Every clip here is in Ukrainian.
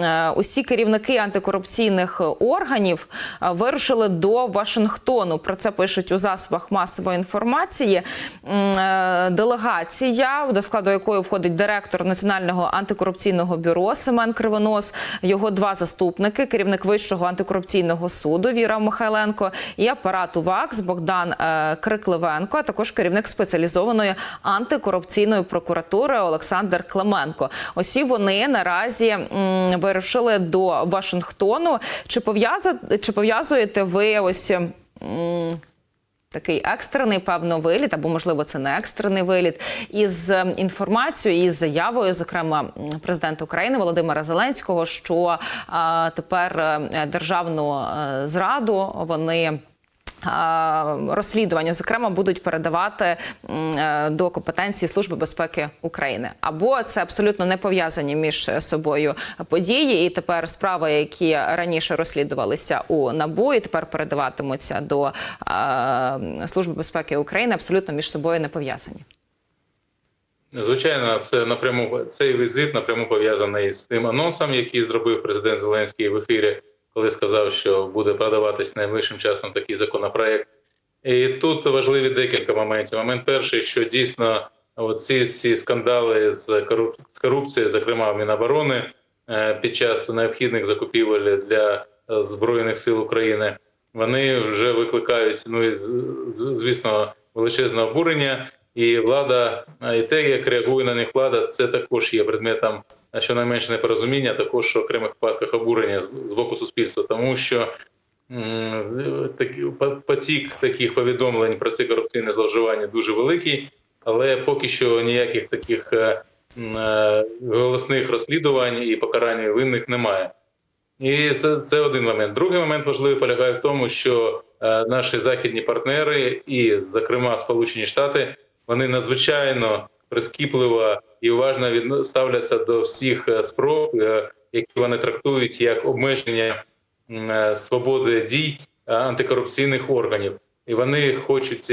е, усі керівники антикорупційних органів е, вирушили до Вашингтону. Про це пишуть у засобах масової інформації. Е, Делегація, до складу якої входить директор Національного антикорупційного бюро Семен Кривонос, його два заступники, керівник Вищого антикорупційного суду Віра Михайленко і апарату ВАКС Богдан Крикливенко, а також керівник спеціалізованої антикорупційної прокуратури Олександр Клименко. Усі вони наразі вирушили до Вашингтону. Чи чи пов'язуєте ви ось? м, Такий екстрений, певно, виліт, або можливо це не екстрений виліт, із е, інформацією, із заявою, зокрема президента України Володимира Зеленського, що а, тепер е, державну е, зраду вони. Розслідування, зокрема, будуть передавати е, до компетенції Служби безпеки України, або це абсолютно не пов'язані між собою події. І тепер справи, які раніше розслідувалися у НАБУ, і тепер передаватимуться до е, Служби безпеки України, абсолютно між собою не пов'язані. Звичайно, це напряму цей візит напряму пов'язаний з тим анонсом, який зробив президент Зеленський в ефірі, коли сказав, що буде продаватись найближчим часом такий законопроект. І тут важливі декілька моментів. Момент перший, що дійсно ці всі скандали з коруп- з корупцією, зокрема в Міноборони, е, під час необхідних закупівель для е, збройних сил України, вони вже викликають ну і звісно величезне обурення. І влада, а і те, як реагує на них влада, це також є предметом а, щонайменше непорозуміння, також в окремих випадках обурення з- боку суспільства, тому що потік таких повідомлень про ці корупційне зловживання дуже великий, але поки що ніяких таких е, е, голосних розслідувань і покарання винних немає. І це, це один момент. Другий момент важливий полягає в тому, що е, наші західні партнери, і, зокрема, Сполучені Штати, вони надзвичайно прискіпливо і уважно ставляться до всіх е, спроб, е, які вони трактують як обмеження е, свободи дій антикорупційних органів. І вони хочуть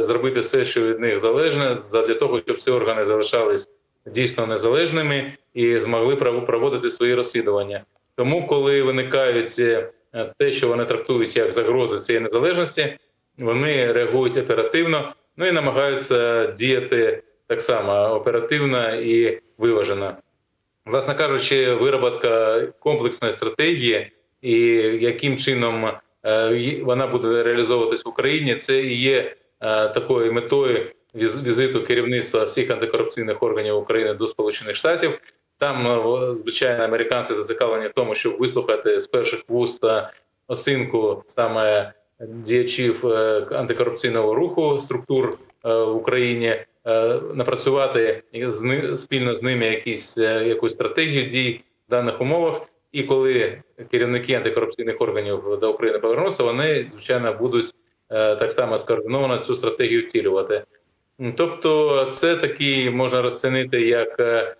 зробити все, що від них залежне, для того, щоб ці органи залишались дійсно незалежними і змогли пров- проводити свої розслідування. Тому, коли виникають те, що вони трактують як загрози цієї незалежності, вони реагують оперативно, ну і намагаються діяти так само оперативно і виважено. Власне кажучи, вироботка комплексної стратегії і яким чином е, вона буде реалізовуватись в Україні, це і є е, такою метою віз- візиту керівництва всіх антикорупційних органів України до Сполучених Штатів. Там, е, звичайно, американці зацікавлені в тому, щоб вислухати з перших вуст оцінку саме діячів антикорупційного руху структур в Україні, напрацювати з спільно з ними якісь е, якусь стратегію дій в даних умовах. І коли керівники антикорупційних органів до України повернуться, вони звичайно будуть е, так само скоординовано цю стратегію втілювати. Тобто, це такий можна розцінити як е,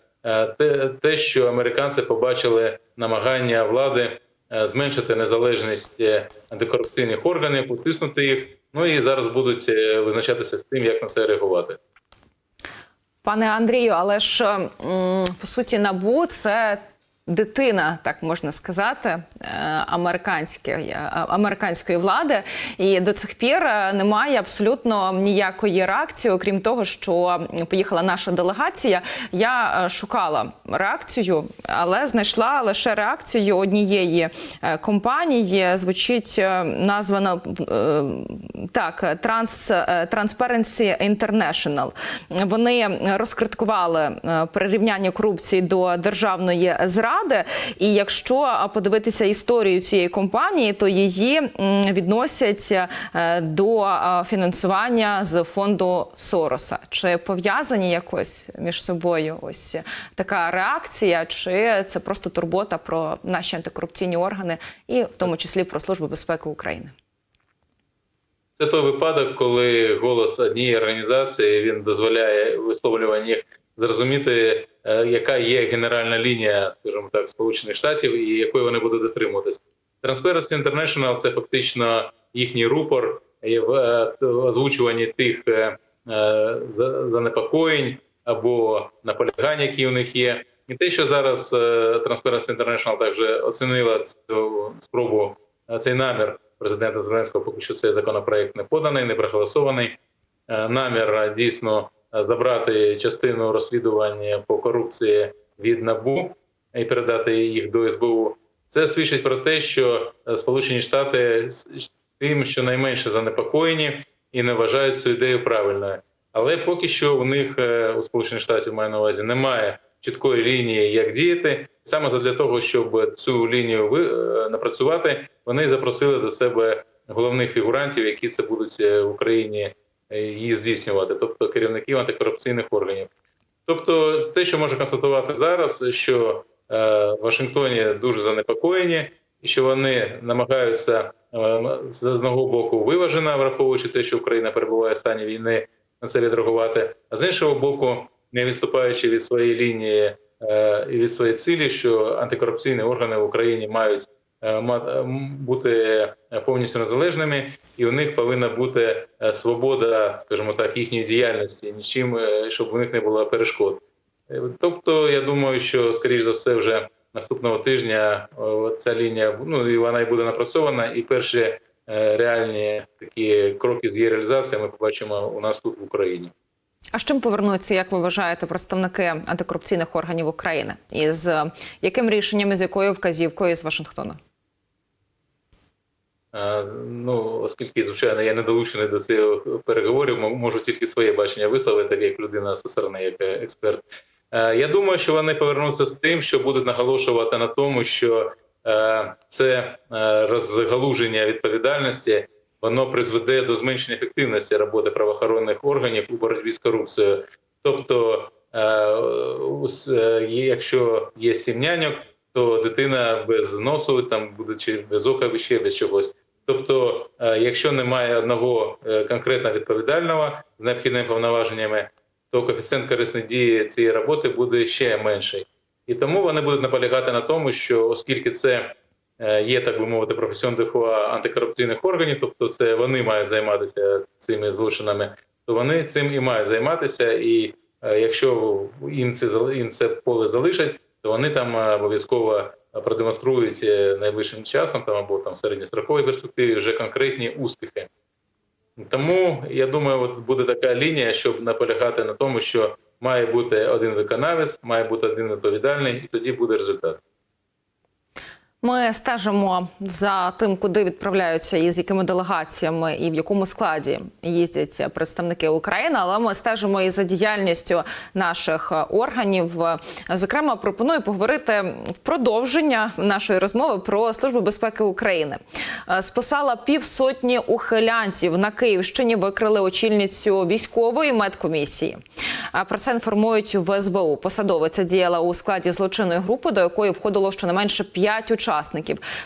е, те, що американці побачили намагання влади е, зменшити незалежність е, антикорупційних органів, утиснути їх. Ну і зараз будуть е, визначатися з тим, як на це реагувати. Пане Андрію, але ж по суті набу це дитина, так можна сказати, е, американської, е, американської влади, і до цих пір е, немає абсолютно ніякої реакції, окрім того, що поїхала наша делегація. Я шукала реакцію, але знайшла лише реакцію однієї компанії. Звучить названо е, так Транс Transparency International. Вони розкриткували прирівняння корупції до державної зради. І якщо подивитися історію цієї компанії, то її відносять е, до фінансування з фонду Сороса. Чи пов'язані якось між собою ось така реакція, чи це просто турбота про наші антикорупційні органи, і в тому числі про службу безпеки України? Це той випадок, коли голос однієї організації він дозволяє висловлювання їх зрозуміти, яка є генеральна лінія, скажімо так, Сполучених Штатів і якої вони будуть дотримуватись. Transparency International – це фактично їхній рупор в е, озвучуванні тих е, е, за- занепокоєнь або наполягань, які у них є. І те, що зараз е, Transparency International також оцінила цю спробу, е, цей намір президента Зеленського, поки що цей законопроект не поданий, не проголосований. Е, Намір е, дійсно е, забрати частину розслідування по корупції від НАБУ і передати їх до СБУ. Це свідчить про те, що е, Сполучені Штати тим, що найменше занепокоєні і не вважають цю ідею правильною. Але поки що у них е, у Сполучених Штатів маю на увазі немає чіткої лінії, як діяти. Саме для того, щоб цю лінію е, напрацювати, вони запросили до себе головних фігурантів, які це будуть е, в Україні е, її здійснювати, тобто керівників антикорупційних органів. Тобто, те, що можна констатувати зараз, що е, в Вашингтоні дуже занепокоєні, і що вони намагаються е, з одного боку виважено, враховуючи те, що Україна перебуває в стані війни, на це відреагувати, а з іншого боку, не відступаючи від своєї лінії е, і від своєї цілі, що антикорупційні органи в Україні мають бути е, повністю незалежними, і у них повинна бути е, свобода, скажімо так, їхньої діяльності, нічим, е, щоб у них не було перешкод. Е, Тобто, я думаю, що скоріш за все, вже наступного тижня ця лінія ну і вона і буде напрацьована, і перші е, реальні такі кроки з її реалізації ми побачимо у нас тут в Україні. А з чим повернуться, як ви вважаєте, представники антикорупційних органів України? І з яким рішенням, з якою вказівкою з Вашингтона? Е, Ну, оскільки, звичайно, я не долучений до цих переговорів, можу тільки своє бачення висловити як людина зі сторони, як е, експерт. Е, Я думаю, що вони повернуться з тим, що будуть наголошувати на тому, що е, це е, розгалуження відповідальності воно призведе до зменшення ефективності роботи правоохоронних органів у боротьбі з корупцією. Тобто, е, е, якщо є сім няньок, то дитина без носу там буде чи без ока ще без чогось. Тобто, е, якщо немає одного конкретно відповідального з необхідними повноваженнями, то коефіцієнт корисної дії цієї роботи буде ще менший. І тому вони будуть наполягати на тому, що оскільки це є, так би мовити, професіон дефуа антикорупційних органів, тобто це вони мають займатися цими злочинами, то вони цим і мають займатися. І е, якщо їм це їм це поле залишать, то вони там е, обов'язково продемонструють е, найближчим часом там або там в середньостроковій перспективі вже конкретні успіхи. Тому я думаю, от буде така лінія, щоб наполягати на тому, що має бути один виконавець, має бути один відповідальний, і тоді буде результат. Ми стежимо за тим, куди відправляються і з якими делегаціями, і в якому складі їздять представники України. Але ми стежимо і за діяльністю наших органів. Зокрема, пропоную поговорити в продовження нашої розмови про службу безпеки України. Списала півсотні ухилянців на Київщині. Викрили очільницю військової медкомісії. Про це інформують в СБУ. Посадовиця діяла у складі злочинної групи, до якої входило щонайменше п'ять учасників.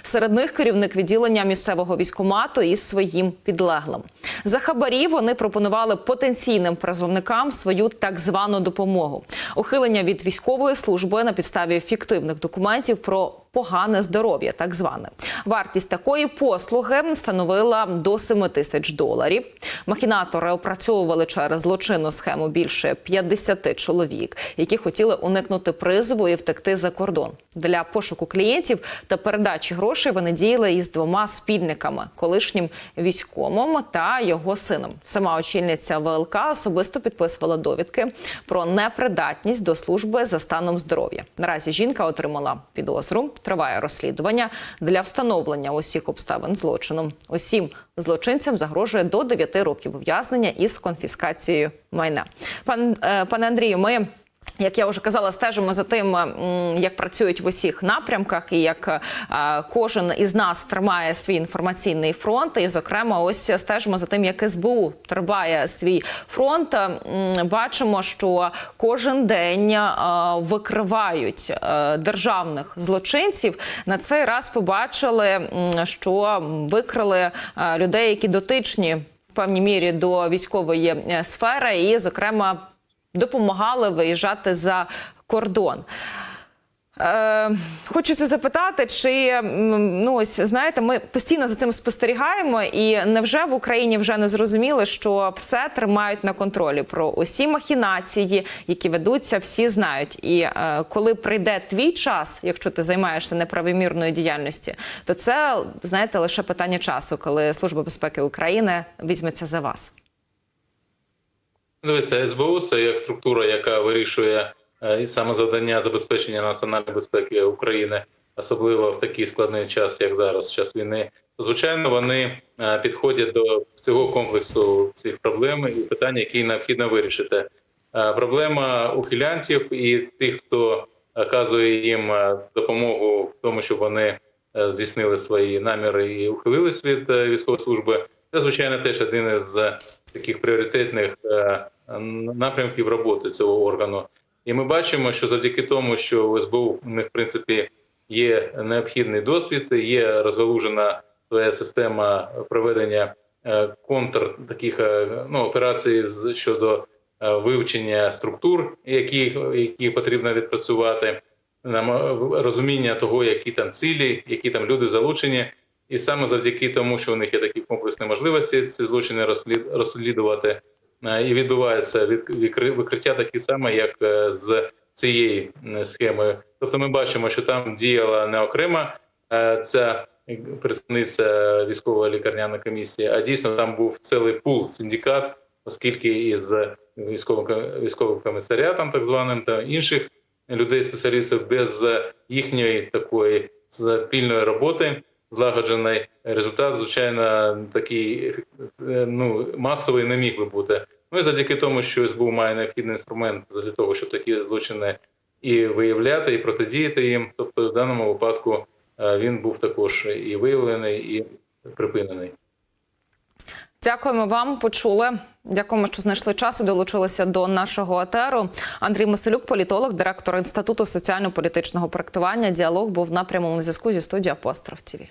Серед них керівник відділення місцевого військомату із своїм підлеглим. За хабарі вони пропонували потенційним призовникам свою так звану допомогу. Ухилення від військової служби на підставі фіктивних документів про погане здоров'я, так зване. Вартість такої послуги становила до 7 тисяч доларів. Махінатори опрацьовували через злочинну схему більше 50 чоловік, які хотіли уникнути призову і втекти за кордон. Для пошуку клієнтів та передачі грошей вони діяли із двома спільниками колишнім військомом та його сином. Сама очільниця ВЛК особисто підписувала довідки про непридатність до служби за станом здоров'я. Наразі жінка отримала підозру. Триває розслідування для встановлення усіх обставин злочину. Усім злочинцям загрожує до 9 років ув'язнення із конфіскацією майна. Пан е, пане Андрію, ми. Як я вже казала, стежимо за тим, як працюють в усіх напрямках, і як е, кожен із нас тримає свій інформаційний фронт. І, зокрема, ось стежимо за тим, як СБУ триває свій фронт. Бачимо, що кожен день е, викривають е, державних злочинців. На цей раз побачили, що викрили людей, які дотичні в певній мірі до військової сфери, і, зокрема допомагали виїжджати за кордон. Е, хочеться запитати, чи ну ось знаєте, ми постійно за цим спостерігаємо, і невже в Україні вже не зрозуміли, що все тримають на контролі про усі махінації, які ведуться, всі знають. І е, коли прийде твій час, якщо ти займаєшся неправомірною діяльністю, то це знаєте лише питання часу, коли Служба безпеки України візьметься за вас. Дивіться, СБУ це як структура, яка вирішує е, і саме завдання забезпечення національної безпеки України, особливо в такий складний час, як зараз, час війни. Звичайно, вони е, підходять до цього комплексу цих проблем і питань, які необхідно вирішити. Е, Проблема ухилянтів і тих, хто оказує їм допомогу в тому, щоб вони здійснили свої наміри і ухилились від військової служби. Це звичайно теж один із таких пріоритетних е, напрямків роботи цього органу. І ми бачимо, що завдяки тому, що у СБУ у них в принципі є необхідний досвід, є розгалужена своя система проведення е, контр таких е, ну, операцій щодо е, вивчення структур, які, які потрібно відпрацювати, нам е, розуміння того, які там цілі, які там люди залучені. І саме завдяки тому, що у них є такі комплексні можливості ці злочини розслід- розслідувати, е, і відбувається від- викриття такі саме, як е, з цієї м, схеми. Тобто, ми бачимо, що там діяла не окрема е, ця представниця військової лікарняної комісії, а дійсно там був цілий пул синдикат, оскільки із військовим військовим комісаріатом, так званим, та інших людей, спеціалістів без їхньої такої спільної роботи злагоджений результат, звичайно, такий е, ну масовий не міг би бути. Ну і завдяки тому, що СБУ має необхідний інструмент для того, щоб такі злочини і виявляти, і протидіяти їм. Тобто, в даному випадку е, він був також і виявлений, і припинений. Дякуємо вам. Почули. Дякуємо, що знайшли час і долучилися до нашого етеру. Андрій Масилюк, політолог, директор інституту соціально-політичного проектування. Діалог був на прямому зв'язку зі студією Апостроф ТІВІ.